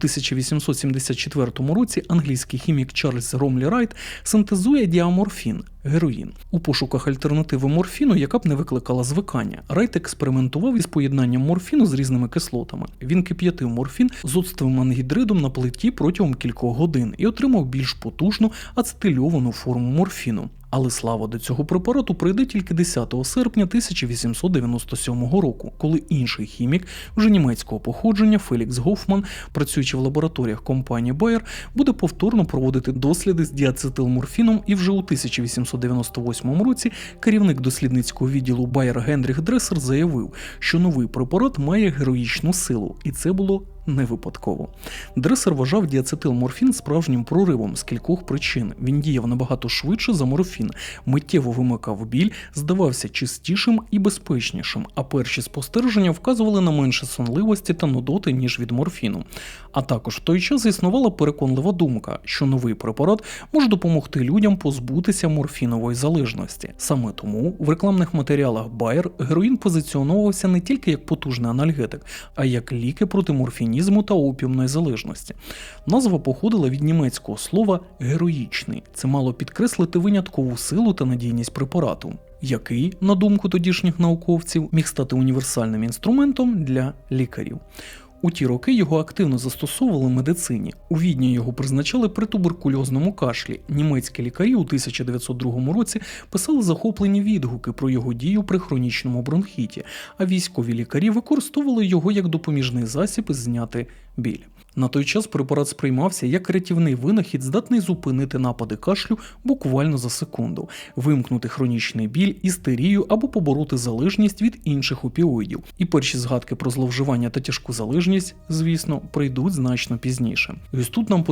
1874 році англійський хімік Чарльз Ромлі Райт синтезує діаморфін героїн у пошуках альтернативи морфіну, яка б не викликала звикання. Райт експериментував із поєднанням морфіну з різними кислотами. Він кип'ятив морфін з оцтовим ангідридом на плиті протягом кількох годин і отримав більш потужну ацетильовану форму морфіну. Але слава до цього препарату прийде тільки 10 серпня 1897 року, коли інший хімік, вже німецького походження Фелікс Гофман, працюючи в лабораторіях компанії Bayer, буде повторно проводити досліди з діацетилморфіном, і вже у 1898 році керівник дослідницького відділу Bayer Генріх Дресер заявив, що новий препарат має героїчну силу, і це було не випадково. Дресер вважав діацетилморфін справжнім проривом з кількох причин. Він діяв набагато швидше за морфін, миттєво вимикав біль, здавався чистішим і безпечнішим, а перші спостереження вказували на менше сонливості та нудоти, ніж від морфіну. А також в той час існувала переконлива думка, що новий препарат може допомогти людям позбутися морфінової залежності. Саме тому в рекламних матеріалах Bayer героїн позиціонувався не тільки як потужний анальгетик, а як ліки проти морфінізму та опіумної залежності. Назва походила від німецького слова героїчний. Це мало підкреслити виняткову силу та надійність препарату. Який, на думку тодішніх науковців, міг стати універсальним інструментом для лікарів. У ті роки його активно застосовували в медицині. У Відні його призначали при туберкульозному кашлі. Німецькі лікарі у 1902 році писали захоплені відгуки про його дію при хронічному бронхіті, а військові лікарі використовували його як допоміжний засіб зняти біль. На той час препарат сприймався як рятівний винахід, здатний зупинити напади кашлю буквально за секунду, вимкнути хронічний біль, істерію або побороти залежність від інших опіоїдів. І перші згадки про зловживання та тяжку залежність, звісно, прийдуть значно пізніше. Ось тут нам потрібно